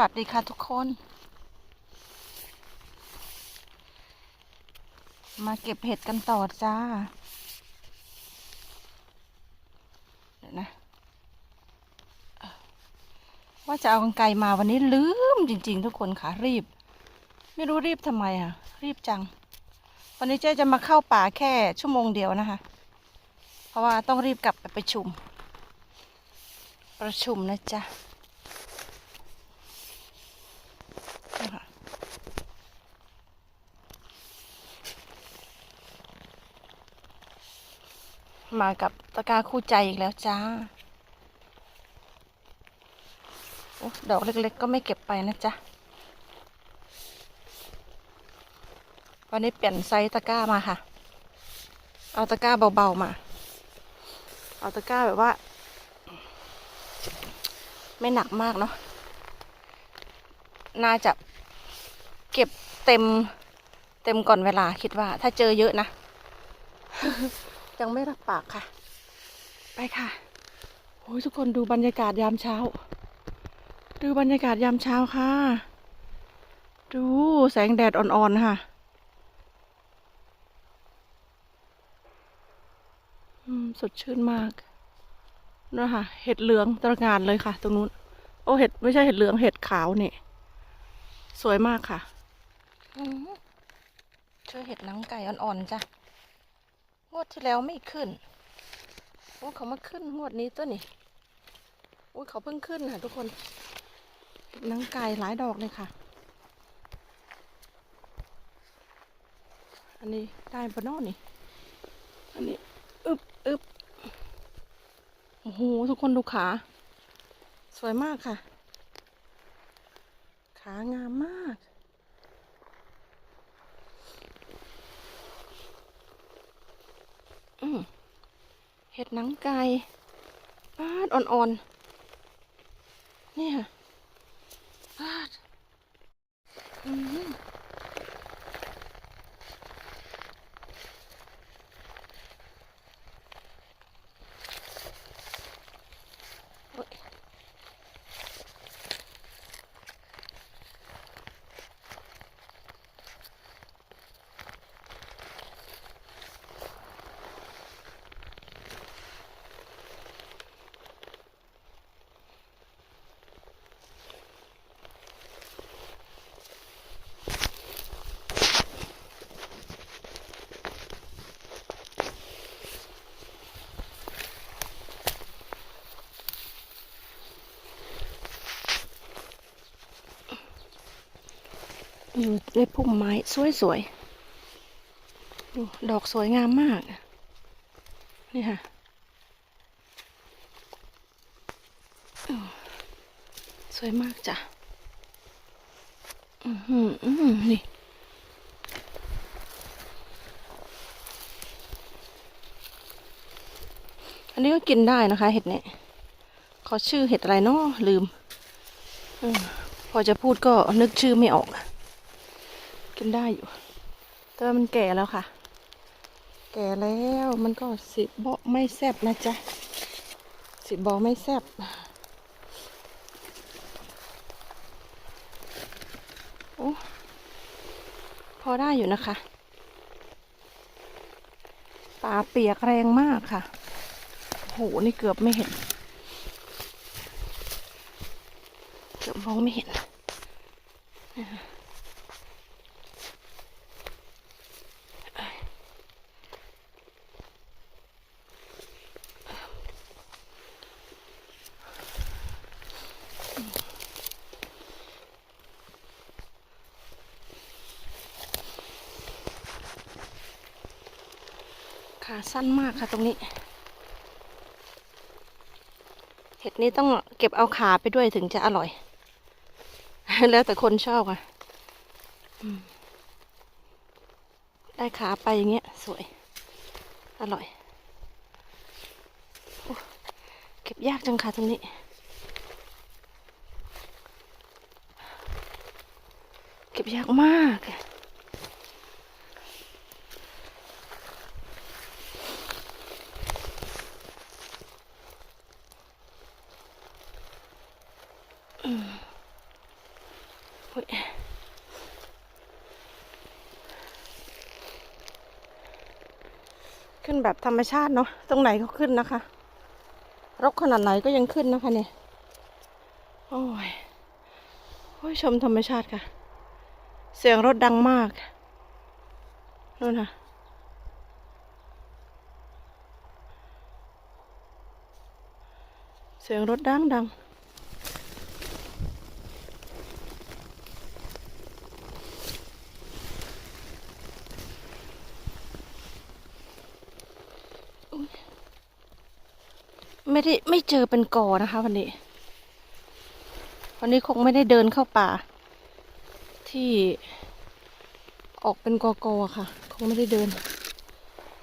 วัสดีค่ะทุกคน มาเก็บเห็ดกันต่อจ้า เดี๋ยวนะ ว่าจะเอากางไกมาวันนี้ลืมจริง ๆ ทุกคนค่ะรีบ ไม่รู้รีบทำไมอะ รีบจัง วันนี้เจ๊จะมาเข้าป่าแค่ชั่วโมงเดียวนะคะ เพราะว่าต้องรีบกลับไปประชุม ประชุมนะจ๊ะ มากับตะกร้าคู่ใจอีกแล้วจ้าอดอกเล็ก ๆ ก็ไม่เก็บไปนะจ๊ะ วันนี้เปลี่ยนไซส์ตะกร้ามาค่ะ เอาตะกร้าเบาๆมา เอาตะกร้าแบบว่า ไม่หนักมากเนาะ น่าจะเก็บเต็มเต็มก่อนเวลาคิดว่า ถ้าเจอเยอะนะ ยังไม่รับปากค่ะ ไปค่ะโอ้ยทุกคนดูบรรยากาศยามเช้า ดูบรรยากาศยามเช้าค่ะ ดูแสงแดดอ่อนๆค่ะอืมสดชื่นมากนะคะเห็ดเหลืองตระหงานเลยค่ะ ตรงนู้น โอ้เห็ดไม่ใช่เห็ดเหลืองเห็ดขาวนี่ สวยมากค่ะช่วยเห็ดหนังไก่อ่อนๆจ้ะ งวดที่แล้วไม่ขึ้นโอ้เขามาขึ้นงวดนี้ตัวนี่โอ้เขาเพิ่งขึ้นค่ะทุกคนนังไก่หลายดอกเลยค่ะ อันนี้ได้ปะนอนี่ อันนี้อึบอึบโอ้โหทุกคนดูขา สวยมากค่ะ ขางามมาก อืม เห็ดหนังไก่ปาดอ่อนๆนี่ค่ะปาดอืม อยู่ในพุ่มไม้สวยๆดูดอกสวยงามมาก นี่ค่ะสวยมากจ้ะ อือหืออื้อหือนี่อันนี้ก็กินได้นะคะ เห็ดเนี่ยเขาชื่อเห็ดอะไรเนาะลืมอมพอจะพูดก็นึกชื่อไม่ออก กินได้อยู่แต่ว่ามันแก่แล้วค่ะ แก่แล้วมันก็สิบอกไม่แซบนะจ๊ะ สิบอกไม่แซบโอ้พอได้อยู่นะคะป่าเปียกแรงมากค่ะ โห นี่เกือบไม่เห็น เกือบมองไม่เห็นนะ ขาสั้นมากค่ะตรงนี้ เห็ดนี้ต้องเก็บเอาขาไปด้วยถึงจะอร่อย แล้วแต่คนชอบค่ะได้ขาไปอย่างเงี้ย สวย อร่อยอเก็บยากจังค่ะตรงนี้เก็บยากมาก อ ขึ้น แบบธรรมชาติเนาะตรงไหนก็ขึ้นนะคะ รกขนาดไหนก็ยังขึ้นนะคะเนี่ยโอ้ยโอ้ยชมธรรมชาติค่ะ เสียงรถดังมากนู่นค่ะเสียงรถดังดัง ไม่ได้ไม่เจอเป็นกอนะคะ วันนี้ วันนี้คงไม่ได้เดินเข้าป่า ที่ออกเป็นกอกอค่ะ คงไม่ได้เดิน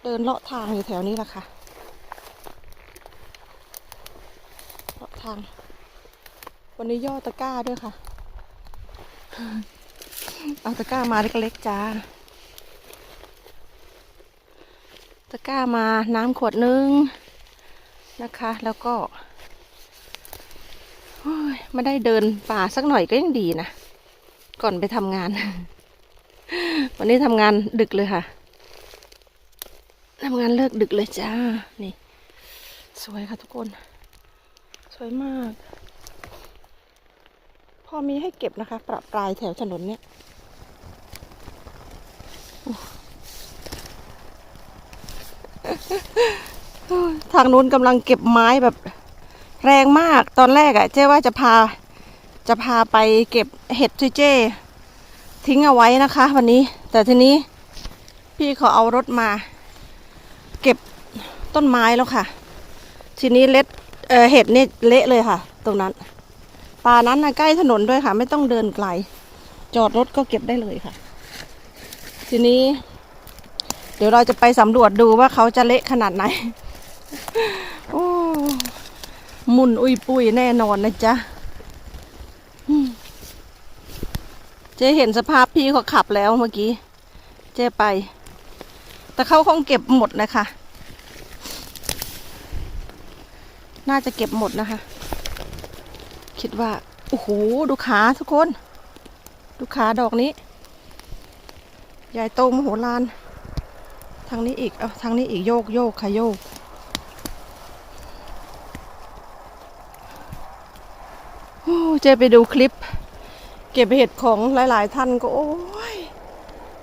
เดินเลาะทางอยู่แถวนี้แหละค่ะเลาะทาง วันนี้ย่อตะกร้าด้วยค่ะ เอาตะกร้ามาเล็กๆจ้าตะกร้ามาน้ำขวดนึง นะคะ แล้วก็ไม่ได้เดินป่าสักหน่อยก็ยังดีนะ ก่อนไปทำงาน วันนี้ทำงานดึกเลยค่ะทำงานเลิกดึกเลยจ้า นี่ สวยค่ะทุกคน สวยมาก พอมีให้เก็บนะคะ ประปรายแถวถนนเนี่ย ทางนู้นกำลังเก็บไม้แบบแรงมากตอนแรกอะเจ๊ว่าจะพาจะพาไปเก็บเห็ดที่เจ้ทิ้งเอาไว้นะคะ วันนี้ แต่ทีนี้พี่เขาเอารถมา เก็บต้นไม้แล้วค่ะ ทีนี้เล็ดเเห็ดนี่เละเลยค่ะ ตรงนั้นป่านั้นนะใกล้ถนนด้วยค่ะ ไม่ต้องเดินไกล จอดรถก็เก็บได้เลยค่ะ ทีนี้ เดี๋ยวเราจะไปสำรวจดูว่าเขาจะเละขนาดไหน โอ้มุนอุยปุยแน่นอนนะจ๊ะเจ๊เห็นสภาพพี่เขาขับแล้วเมื่อกี้ เจ๊ไป แต่เขาคงเก็บหมดนะคะ น่าจะเก็บหมดนะคะ คิดว่า โอ้โห ดูขาทุกคน ดูขาดอกนี้ ใหญ่โตมโหฬารทางนี้อีก เอาทางนี้อีกโยกโยกค่ะโยก โอ้ เจไปดูคลิป เก็บเห็ดของหลาย ๆ ท่านก็โอ้ย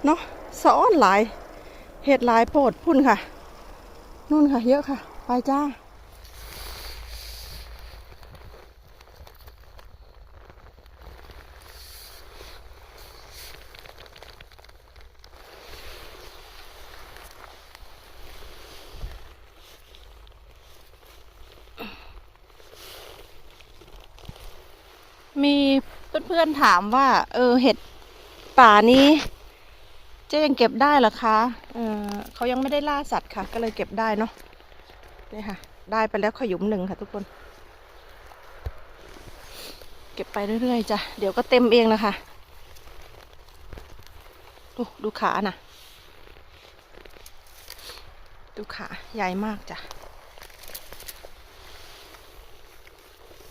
เนาะซอนหลาย เห็ดหลายโปรดพุ่นค่ะ นู่นค่ะ เยอะค่ะ ไปจ้า มีเพื่อนๆถามว่า เออเห็ดป่านี้เจะยังเก็บได้เหรอคะเออเขายังไม่ได้ล่าสัตว์ค่ะ ก็เลยเก็บได้เนาะนี่ค่ะ ได้ไปแล้วขยุมหนึ่งค่ะ ทุกคน เก็บไปเรื่อยๆจ้ะเดี๋ยวก็เต็มเองนะคะดูดูขาน่ะ ดูขาใหญ่มากจ้ะ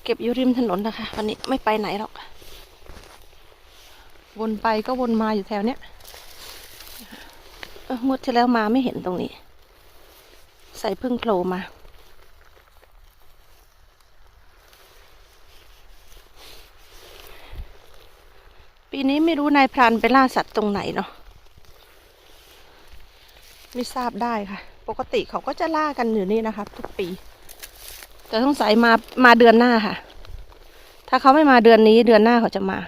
เก็บอยู่ริมถนนนะคะ วันนี้ไม่ไปไหนหรอก วนไปก็วนมาอยู่แถวเนี้ยเอองวดที่แล้วมาไม่เห็นตรงนี้ ใส่พึ่งโผล่มา ปีนี้ไม่รู้นายพรานไปล่าสัตว์ตรงไหนเนาะไม่ทราบได้ค่ะ ปกติเขาก็จะล่ากันอยู่นี่นะคะ ทุกปี แต่ต้องใส่มามาเดือนหน้าค่ะ ถ้าเขาไม่มาเดือนนี้เดือนหน้าเขาจะมา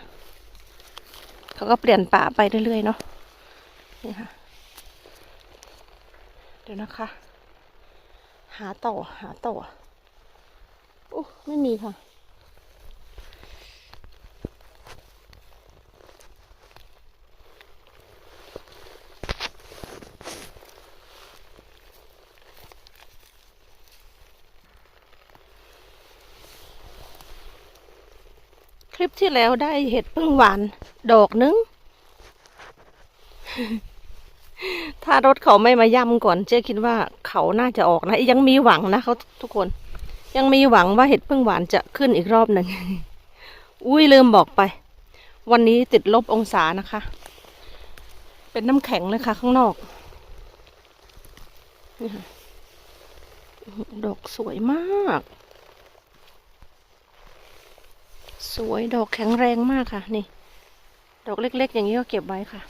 เขาก็เปลี่ยนป่าไปเรื่อยๆเนาะนี่ค่ะ เดี๋ยวนะคะ หาต่อหาต่อโอ้ไม่มีค่ะ คลิปที่แล้วได้เห็ดพึ่งหวาน ดอกนึง ถ้ารถเขาไม่มาย่ำก่อน เจ๊คิดว่าเขาน่าจะออกนะ ยังมีหวังนะเขาทุกคน ยังมีหวังว่าเห็ดพึ่งหวานจะขึ้นอีกรอบหนึ่งอุ้ยลืมบอกไป วันนี้ติดลบองศานะคะ เป็นน้ำแข็งเลยค่ะ ข้างนอกดอกสวยมาก สวยดอกแข็งแรงมากค่ะ นี่ ดอกเล็ก ๆ อย่างนี้ก็เก็บไว้ค่ะ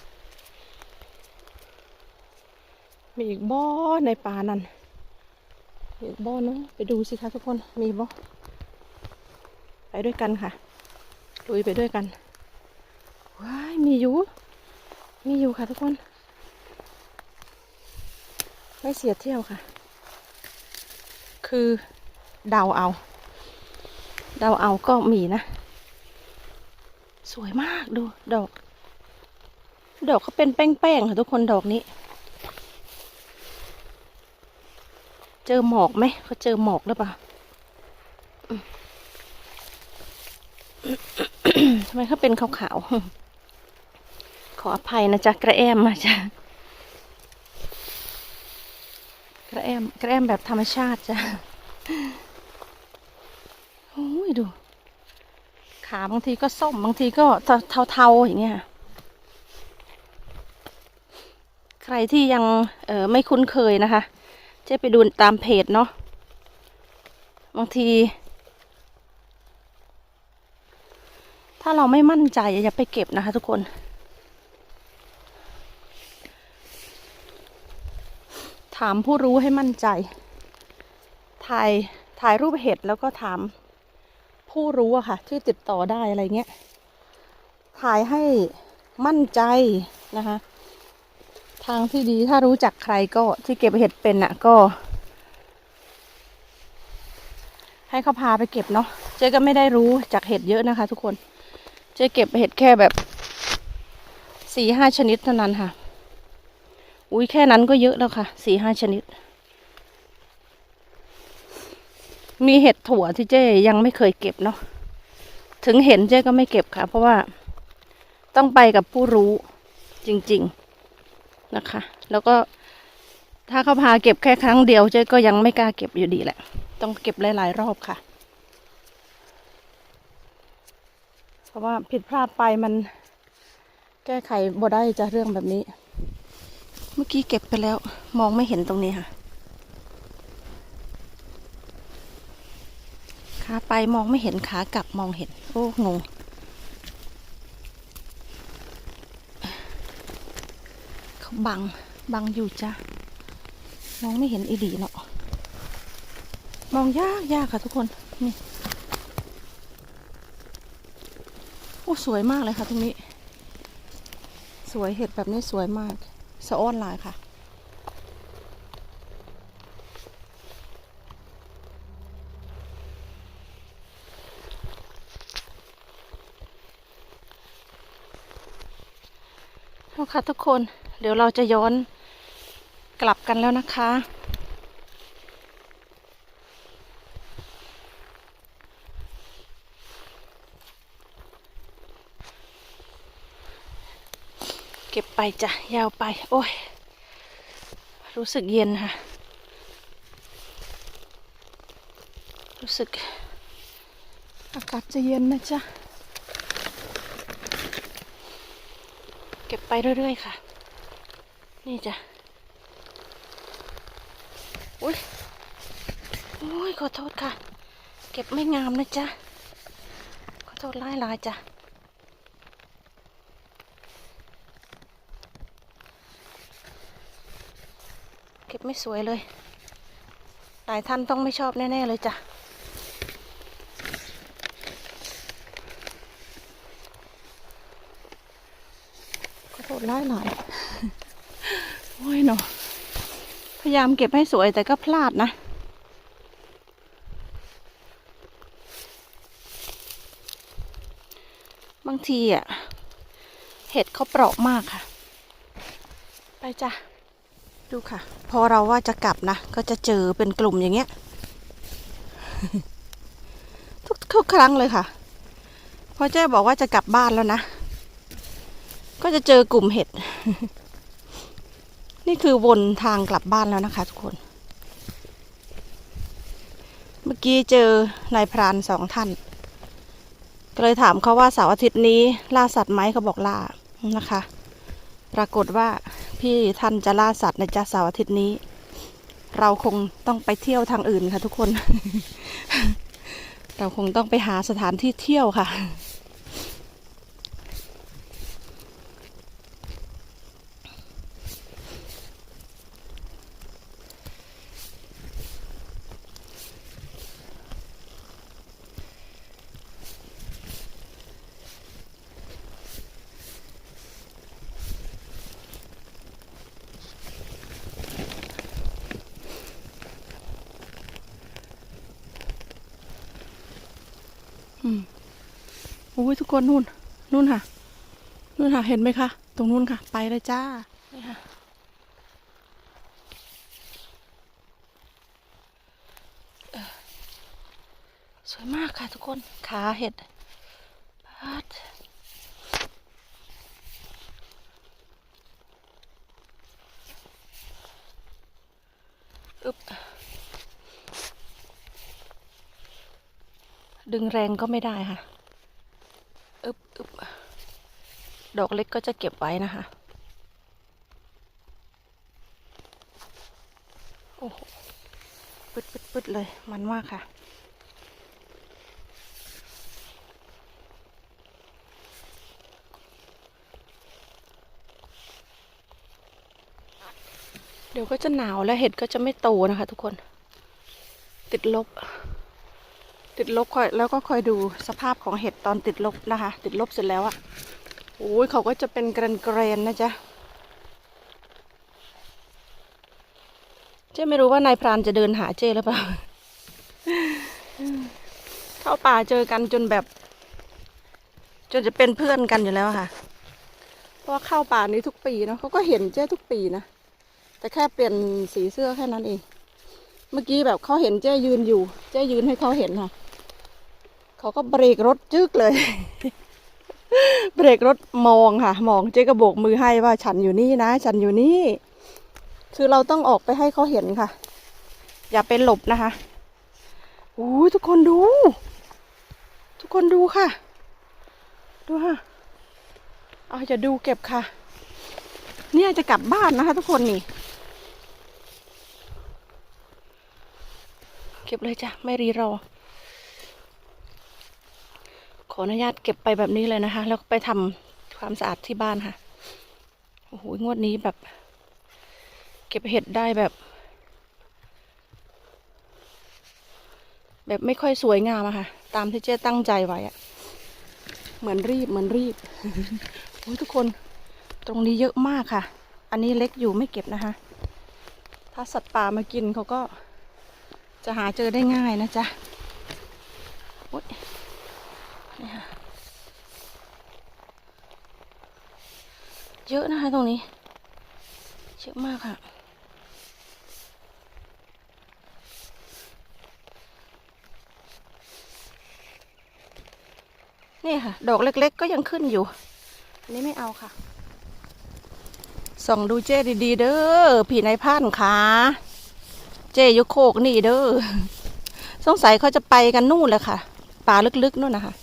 มีอีกบ่อในป่านั่นอีกบ่อนึงไปดูสิคะทุกคนมีบ่อไปด้วยกันค่ะลุยไปด้วยกันว้ายมีอยู่ มีอยู่ค่ะทุกคน ไม่เสียเที่ยวค่ะ คือเดาเอา เดาเอาก็มีนะ วยมากดูดอก ดอกเขาเป็นแป้งๆค่ะทุกคนดอกนี้ เจอหมอกไหมเขาเจอหมอกหรือเปล่าทำไมเขาเป็นขาวๆ ขออภัยนะจ๊ะ กระแอมมาจ้ะ กระแอม กระแอมแบบธรรมชาติจ้ะ โอ้ยดู ขาบางทีก็ส้มบางทีก็เทาๆอย่างเงี้ยใครที่ยังเออไม่คุ้นเคยนะคะเจะไปดูตามเพจเนาะบางที ถ้าเราไม่มั่นใจอย่าไปเก็บนะคะทุกคนถามผู้รู้ให้มั่นใจ ถ่ายถ่ายรูปเห็ดแล้วก็ถาม ผู้รู้อะค่ะ ที่ติดต่อได้อะไรเงี้ย ถ่ายให้มั่นใจนะคะ ทางที่ดีถ้ารู้จักใครก็ที่เก็บเห็ดเป็นอะก็ ให้เขาพาไปเก็บเนาะเจ๊ก็ไม่ได้รู้จากเห็ดเยอะนะคะ ทุกคนเจ๊เก็บเห็ดแค่แบบสี่ห้าชนิดเท่านั้นค่ะ อุ้ยแค่นั้นก็เยอะแล้วค่ะสี่ห้าชนิด มีเห็ดถั่วที่เจ๊ยังไม่เคยเก็บเนาะถึงเห็นเจ๊ก็ไม่เก็บค่ะ เพราะว่าต้องไปกับผู้รู้จริง ๆนะคะ แล้วก็ถ้าเขาพาเก็บแค่ครั้งเดียวเจ๊ก็ยังไม่กล้าเก็บอยู่ดีแหละ ต้องเก็บหลายๆรอบค่ะ เพราะว่าผิดพลาดไปมันแก้ไขบ่ได้จะเรื่องแบบนี้ เมื่อกี้เก็บไปแล้วมองไม่เห็นตรงนี้ค่ะ ขาไปมองไม่เห็นขากลับมองเห็น โอ้ งง เขาบัง บังอยู่จ้ะ มองไม่เห็นอีดีเนาะ มองยากยากค่ะทุกคน นี่ โอ้ สวยมากเลยค่ะตรงนี้ สวยเห็ดแบบนี้สวยมาก สะอ้อนลายค่ะ ค่ะทุกคน เดี๋ยวเราจะย้อนกลับกันแล้วนะคะ เก็บไปจ้ะ ยาวไป โอ้ย รู้สึกเย็นค่ะ รู้สึกอากาศจะเย็นนะจ๊ะ เก็บไปเรื่อยๆค่ะ นี่จ้ะ อุ้ยโอ้ยขอโทษค่ะ เก็บไม่งามนะจ๊ะ ขอโทษหลายลายจ้ะ เก็บไม่สวยเลย หลายท่านต้องไม่ชอบแน่ ๆ เลยจ้ะ ขอโทษหลายหลายโอ้ยเนาะพยายามเก็บให้สวยแต่ก็พลาดนะบางทีอะ เห็ดเขาเปราะมากค่ะ ไปจ้ะ ดูค่ะ พอเราว่าจะกลับนะ ก็จะเจอเป็นกลุ่มอย่างเงี้ย ทุกทุกครั้งเลยค่ะ พอเจ๊บอกว่าจะกลับบ้านแล้วนะ ก็จะเจอกลุ่มเห็ด นี่คือวนทางกลับบ้านแล้วนะคะทุกคน เมื่อกี้เจอนายพรานสองท่าน ก็เลยถามเขาว่าเสาร์อาทิตย์นี้ล่าสัตว์ไหมเขาบอกล่านะคะ ปรากฏว่าพี่ท่านจะล่าสัตว์ในจ้าเสาร์อาทิตย์นี้ เราคงต้องไปเที่ยวทางอื่นค่ะทุกคน เราคงต้องไปหาสถานที่เที่ยวค่ะ กคนนู่นนู่นค่ะนู่นค่ะ เห็นไหมคะ ตรงนู่นค่ะ ไปเลยจ้านี่ค่ะสวยมากค่ะทุกคนขาเห็ดปาดอึบดึงแรงก็ไม่ได้ค่ะ อึบอึบ ดอกเล็กก็จะเก็บไว้นะคะ โอ้โหปึ๊ดปึ๊ดปึ๊ดเลย มันมากค่ะ เดี๋ยวก็จะหนาวแล้วเห็ดก็จะไม่โตนะคะทุกคน ติดลบติดลบคอยแล้วก็คอยดูสภาพของเห็ดตอนติดลบนะคะ ติดลบเสร็จแล้วอะ โอ้ยเขาก็จะเป็นแกรนแกรนๆนะจ๊ะเจ๊ไม่รู้ว่านายพรานจะเดินหาเจ๊หรือเปล่า เข้าป่าเจอกันจนแบบ จนจะเป็นเพื่อนกันอยู่แล้วค่ะ เพราะว่าเข้าป่านี้ทุกปีเนาะเขาก็เห็นเจ๊ทุกปีนะ แต่แค่เปลี่ยนสีเสื้อแค่นั้นเอง เมื่อกี้แบบเขาเห็นเจ๊ยืนอยู่ เจ๊ยืนให้เขาเห็นค่ะ เขาก็เบรกรถจึ๊กเลย เบรกรถมองค่ะ มองเจ๊ก็โบกมือให้ว่าฉันอยู่นี่นะ ฉันอยู่นี่ คือเราต้องออกไปให้เขาเห็นค่ะ อย่าไปหลบนะคะอู้ทุกคนดู ทุกคนดูค่ะ ดูค่ะเอาจะดูเก็บค่ะ เนี่ยจะกลับบ้านนะคะ ทุกคนนี่ เก็บเลยจ้ะ ไม่รีรอ ออนุญาตเก็บไปแบบนี้เลยนะคะ แล้วไปทำความสะอาดที่บ้านค่ะ โอ้โห งวดนี้แบบ เก็บเห็ดได้แบบ แบบไม่ค่อยสวยงามอะค่ะ ตามที่เจ๊ตั้งใจไว้อะเหมือนรีบเหมือนรีบ โอ้ยทุกคน ตรงนี้เยอะมากค่ะ อันนี้เล็กอยู่ไม่เก็บนะคะ ถ้าสัตว์ป่ามากินเขาก็จะหาเจอได้ง่ายนะจ๊ะโอ๊ย นี่ค่ะเยอะนะคะตรงนี้เยอะมากค่ะ นี่ค่ะ ดอกเล็กๆก็ยังขึ้นอยู่ อันนี้ไม่เอาค่ะ ส่องดูเจ้ดีๆ เด้อผีในพ่านขาเจ้ยกโคกนี่เด้อสงสัยเขาจะไปกันนู่นแหละค่ะ ป่าลึกๆนู่นนะคะ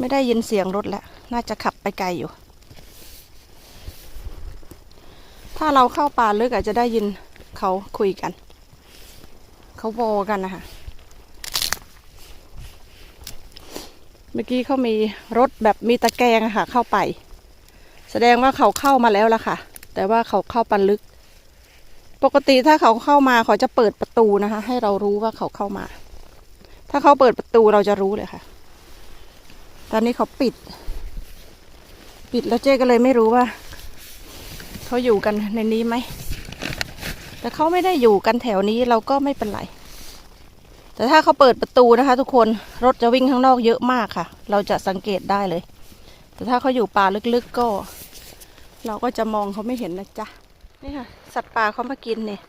ไม่ได้ยินเสียงรถแล้ว น่าจะขับไปไกลอยู่ ถ้าเราเข้าป่าลึกอาจจะได้ยินเขาคุยกัน เขาโวกันนะคะเมื่อกี้เขามีรถแบบมีตะแกรงอะค่ะเข้าไป แสดงว่าเขาเข้ามาแล้วล่ะค่ะ แต่ว่าเขาเข้าปันลึก ปกติถ้าเขาเข้ามาเขาจะเปิดประตูนะคะ ให้เรารู้ว่าเขาเข้ามา ถ้าเขาเปิดประตูเราจะรู้เลยค่ะ ตอนนี้เขาปิด ปิดแล้วเจ๊ก็เลยไม่รู้ว่า เขาอยู่กันในนี้ไหม แต่เขาไม่ได้อยู่กันแถวนี้เราก็ไม่เป็นไร แต่ถ้าเขาเปิดประตูนะคะ ทุกคนรถจะวิ่งข้างนอกเยอะมากค่ะ เราจะสังเกตได้เลย แต่ถ้าเขาอยู่ป่าลึกๆก็ เราก็จะมองเขาไม่เห็นนะจ๊ะนี่ค่ะ สัตว์ป่าเขามากินเนี่ย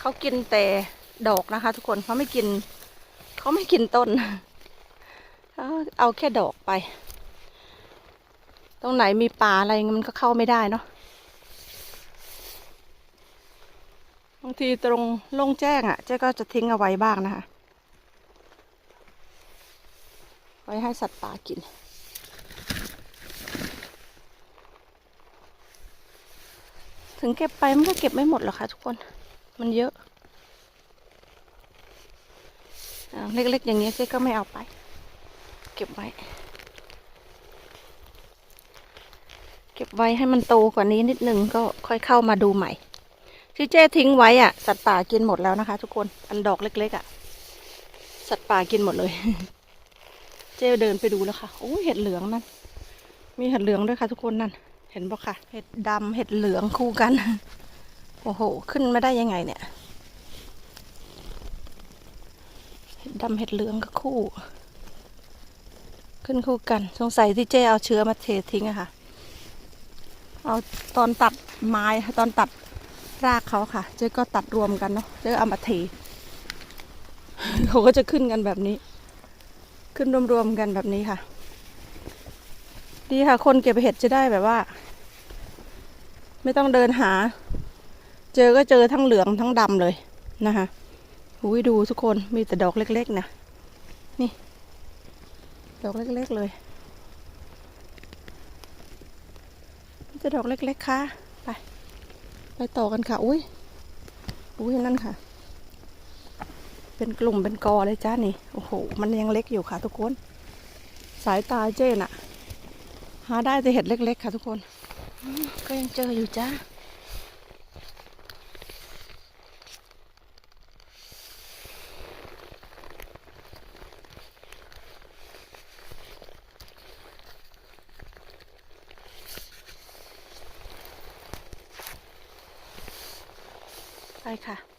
เขากินแต่ดอกนะคะ ทุกคนเขาไม่กิน เขาไม่กินต้น เอาเอาแค่ดอกไป ตรงไหนมีป่าอะไรมันก็เข้าไม่ได้เนาะบางทีตรงโล่งแจ้งอะ่ะ เจ๊ก็จะทิ้งเอาไว้บ้างนะคะ ไว้ให้สัตว์ป่ากิน ถึงเก็บไปมันก็เก็บไม่หมดหรอกค่ะทุกคน มันเยอะ เล็กๆอย่างเงี้เจ๊ก็ไม่เอาไป ก็บไว้ เก็บไว้ให้มันโตกว่านี้นิดนึงก็ค่อยเข้ามาดูใหม่ ที่เจ๊ทิ้งไว้อะ สัตว์ป่ากินหมดแล้วนะคะ ทุกคนอันดอกเล็กๆอะ สัตว์ป่ากินหมดเลย เจ๊เดินไปดูแล้วค่ะโอ้ยเห็ดเหลืองนั่นมีเห็ดเหลืองด้วยค่ะ ทุกคนนั่นเห็นปะค่ะ เห็ดดำเห็ดเหลืองคู่กันโอ้โห ขึ้นมาได้ยังไงเนี่ย เห็ดดำเห็ดเหลืองก็คู่ ขึ้นคู่กัน สงสัยที่เจ๊เอาเชื้อมาเททิ้งอะค่ะ เอาตอนตัดไม้ตอนตัดรากเขาค่ะ เจ๊ก็ตัดรวมกันเนาะ เจ๊เอามาเทเขาก็จะขึ้นกันแบบนี้ ขึ้นรวมๆกันแบบนี้ค่ะ ดีค่ะ คนเก็บเห็ดจะได้แบบว่า ไม่ต้องเดินหา เจอก็เจอทั้งเหลืองทั้งดำเลยนะคะหูยดูทุกคนมีแต่ดอกเล็ก ๆ นะ นี่ ดอกเล็กๆเลยมีแต่ดอกเล็กๆค่ะ ไป ไปต่อกันค่ะ อุ้ย อุ้ยนั่นค่ะ เป็นกลุ่มเป็นกอเลยจ้านี่ โอ้โห มันยังเล็กอยู่ค่ะทุกคน สายตาเจน่ะหาได้แต่เห็ดเล็ก ๆ ค่ะทุกคน ก็ยังเจออยู่จ้า ค่ะ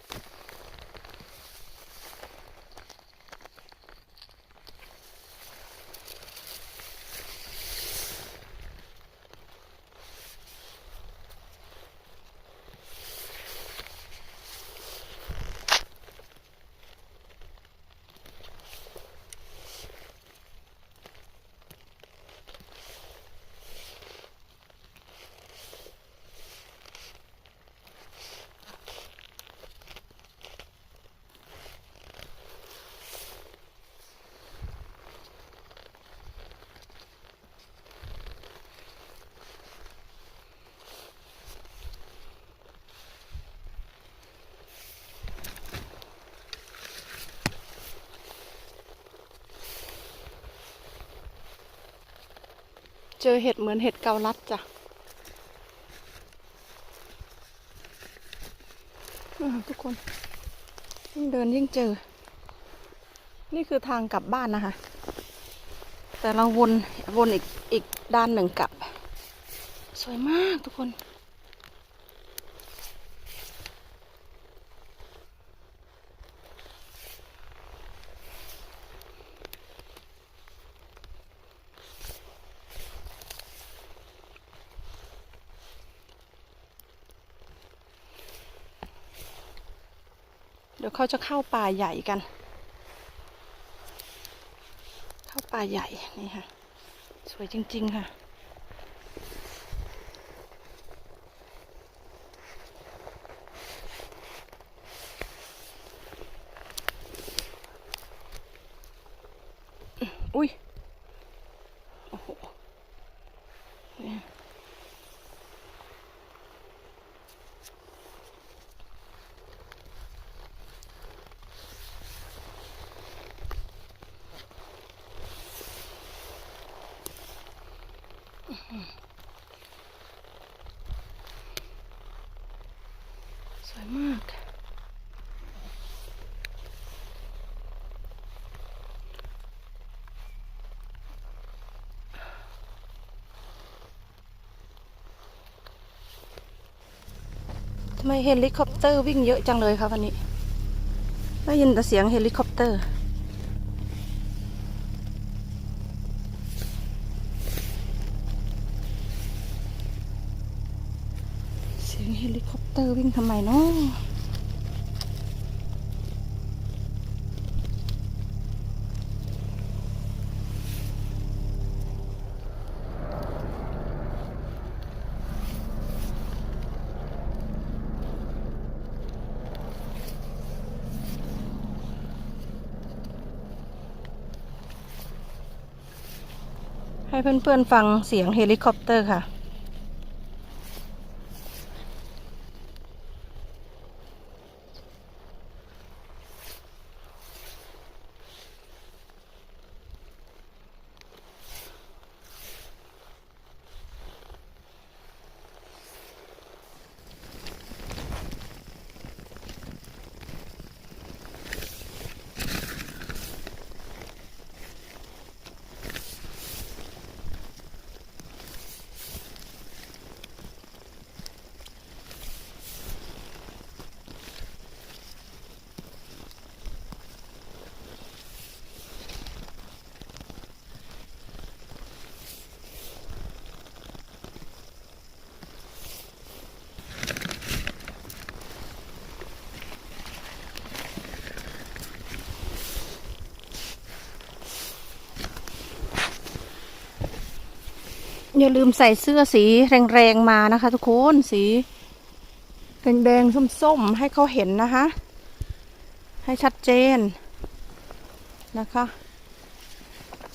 เจอเห็ดเหมือนเห็ดเกาลัดจ้ะทุกคนยิ่งเดินยิ่งเจอ นี่คือทางกลับบ้านนะคะ แต่เราวนวนอีกอีกด้านหนึ่งกลับ สวยมากทุกคน ดี๋ยวเขาจะเข้าป่าใหญ่กัน เข้าป่าใหญ่นี่ค่ะ สวยจริง ๆ ค่ะ อุ้ย โอ้โหเนี่ยสวยมาก ทำไมเฮลิคอปเตอร์วิ่งเยอะจังเลยคะวันนี้ได้ยินแต่เสียงเฮลิคอปเตอร์ เสียงเฮลิคอปเตอร์วิ่งทำไมเนาะ ให้เพื่อนๆฟังเสียงเฮลิคอปเตอร์ค่ะ อย่าลืมใส่เสื้อสีแรงๆมานะคะ ทุกคนสีแดงๆส้มๆ ให้เขาเห็นนะคะ ให้ชัดเจนนะคะ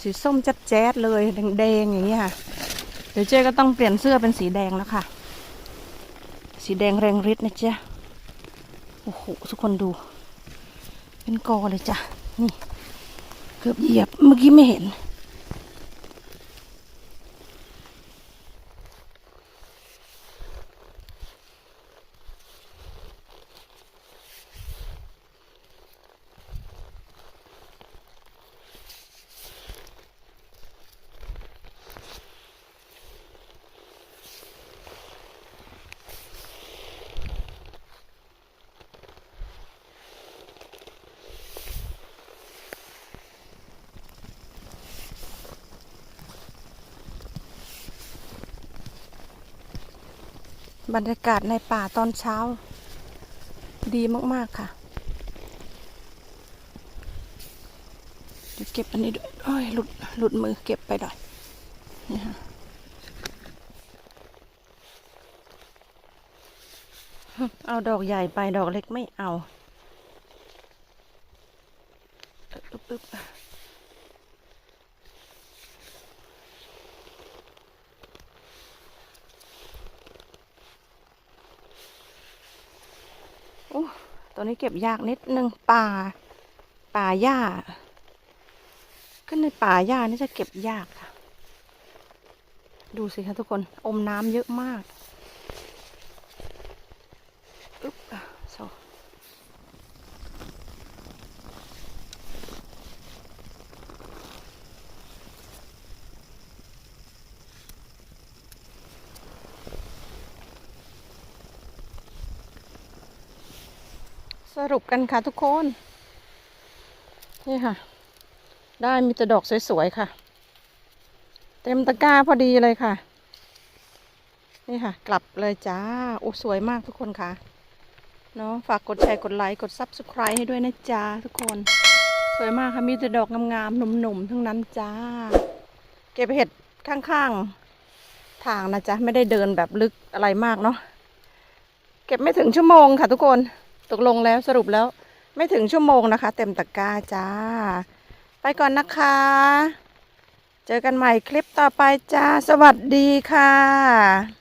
สีส้มจัดแจ๊ดเลยแดงๆอย่างนี้ค่ะ เดี๋ยวเจ๊ก็ต้องเปลี่ยนเสื้อเป็นสีแดงแล้วค่ะ สีแดงแรงฤทธิ์นะเจ๊โอ้โหทุกคนดู เป็นกอเลยจ้ะนี่ เกือบเหยียบเมื่อกี้ไม่เห็น บรรยากาศในป่าตอนเช้า ดีมาก ๆ ค่ะเดี๋ยวเก็บอันนี้ด้วยโอ้ยหลุดหลุดมือเก็บไปหน่อยนี่ค่ะเอาดอกใหญ่ไปดอกเล็กไม่เอาอึ๊บอึ๊บโอ้ตัว นี้เก็บยากนิดนึงป่า ป่าหญ้าก็ในป่าหญ้านี่จะเก็บยากค่ะ ดูสิคะทุกคน อมน้ำเยอะมากอึ๊บอะโซ สรุปกันค่ะทุกคน นี่ค่ะ ได้มีแต่ดอกสวยๆค่ะ เต็มตะกร้าพอดีเลยค่ะ นี่ค่ะ กลับเลยจ้าโอ้สวยมากทุกคนค่ะเนาะฝากกดแชร์กดไลค์กด Subscribe ให้ด้วยนะจ้าทุกคน สวยมากค่ะมีแต่ดอกงามๆหนุ่มๆทั้งนั้นจ้า เก็บเห็ดข้างๆ ทางนะจ๊ะ ไม่ได้เดินแบบลึกอะไรมากเนาะเก็บไม่ถึงชั่วโมงค่ะทุกคน ตกลงแล้วสรุปแล้วไม่ถึงชั่วโมงนะคะ เต็มตะกร้าจ้า ไปก่อนนะคะ เจอกันใหม่คลิปต่อไปจ้า สวัสดีค่ะ